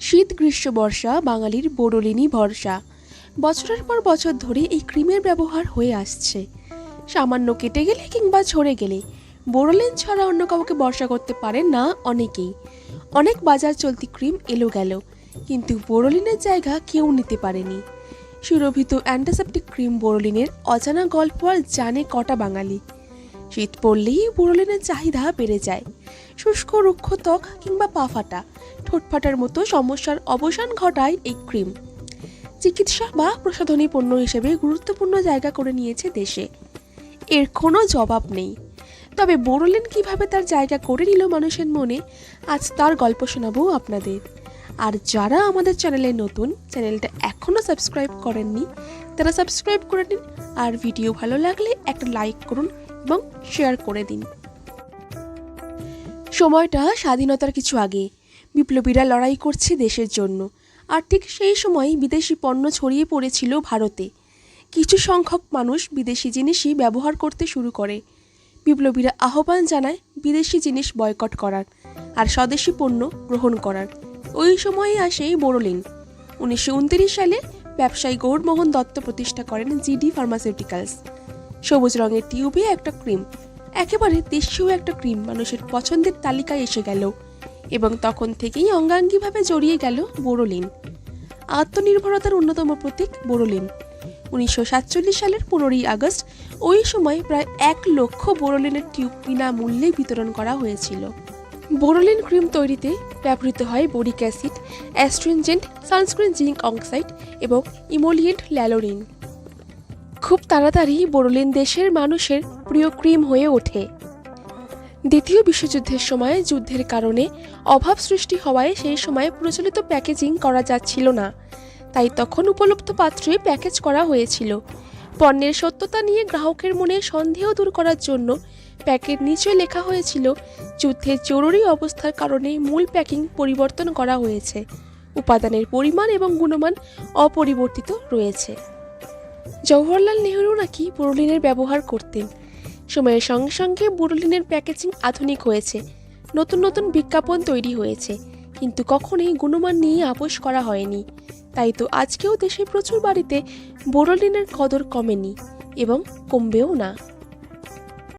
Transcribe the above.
শীত, গ্রীষ্ম, বর্ষা, বাঙালির বোরলিনই ভরসা। বছরের পর বছর ধরে এই ক্রিমের ব্যবহার হয়ে আসছে। সামান্য কেটে গেলে কিংবা ঝরে গেলে বোরোলিন ছাড়া অন্য কাউকে বর্ষা করতে পারে না অনেকেই। অনেক বাজার চলতি ক্রিম এলো গেল, কিন্তু বোরোলিনের জায়গা কেউ নিতে পারেনি। সুরভিত অ্যান্টিসেপটিক ক্রিম বোরোলিনের অজানা গল্প আর জানে কটা বাঙালি। শীত পড়লেই বোরোলিনের চাহিদা বেড়ে যায়। শুষ্ক রুক্ষ ত্বক কিংবা পা ফাটা, ঠোঁট ফাটার মতো সমস্যার অবসান ঘটায় এই ক্রিম। চিকিৎসা বা প্রসাধনী পণ্য হিসেবে গুরুত্বপূর্ণ জায়গা করে নিয়েছে দেশে। এর কোনো জবাব নেই। তবে বোরোলিন কীভাবে তার জায়গা করে নিল মানুষের মনে, আজ তার গল্প শোনাবো আপনাদের। আর যারা আমাদের চ্যানেলে নতুন, চ্যানেলটা এখনও সাবস্ক্রাইব করেননি, তারা সাবস্ক্রাইব করে নিন। আর ভিডিও ভালো লাগলে একটা লাইক করুন এবং শেয়ার করে দিন। সময়টা স্বাধীনতার কিছু আগে। বিপ্লবীরা লড়াই করছে দেশের জন্য। আর ঠিক সেই সময় বিদেশি পণ্য ছড়িয়ে পড়েছিল ভারতে। কিছু সংখ্যক মানুষ বিদেশি জিনিসই ব্যবহার করতে শুরু করে। বিপ্লবীরা আহ্বান জানায় বিদেশি জিনিস বয়কট করার আর স্বদেশি পণ্য গ্রহণ করার। ওই সময়ে আসে বোরোলিন। উনিশশো উনত্রিশ সালে ব্যবসায়ী গৌরমোহন দত্ত প্রতিষ্ঠা করেন জিডি ফার্মাসিউটিক্যালস। সবুজ রঙের টিউবে একটা ক্রিম। একেবারে দেশীয় একটা ক্রিম মানুষের পছন্দের তালিকায় এসে গেল এবং তখন থেকেই অঙ্গাঙ্গিভাবে জড়িয়ে গেল বোরোলিন। আত্মনির্ভরতার অন্যতম প্রতীক বোরোলিন। উনিশশো সাতচল্লিশ সালের পনেরোই আগস্ট ওই সময় প্রায় এক লক্ষ বোরোলিনের টিউব বিনামূল্যে বিতরণ করা হয়েছিল। বোরোলিন ক্রিম তৈরিতে ব্যবহৃত হয় boric acid, astringent, sunscreen zinc oxide এবং ইমোলিয়েন্ট ল্যালোরিন। খুব তাড়াতাড়ি বোরোলিন দেশের মানুষের প্রিয় ক্রিম হয়ে ওঠে। দ্বিতীয় বিশ্বযুদ্ধের সময় যুদ্ধের কারণে অভাব সৃষ্টি হওয়ায় সেই সময় প্রচলিত প্যাকেজিং করা যাচ্ছিল না। তাই তখন উপলব্ধ পাত্রে প্যাকেজ করা হয়েছিল। পণ্যের সত্যতা নিয়ে গ্রাহকের মনে সন্দেহ দূর করার জন্য প্যাকেট নিচে লেখা হয়েছিল যুদ্ধের জরুরি অবস্থার কারণে মূল প্যাকিং পরিবর্তন করা হয়েছে। উপাদানের পরিমাণ এবং গুণমান অপরিবর্তিত রয়েছে। জওহরলাল নেহরু নাকি বুরুলিনের ব্যবহার করতেন। সময়ের সঙ্গে সঙ্গে বুরুলিনের প্যাকেজিং আধুনিক হয়েছে। নতুন নতুন বিজ্ঞাপন তৈরি হয়েছে। কিন্তু কখনোই গুণমান নিয়ে আপোষ করা হয়নি। তাই তো আজকেও দেশে প্রচুর বাড়িতে বোরোলিনের কদর কমেনি এবং কমবেও না।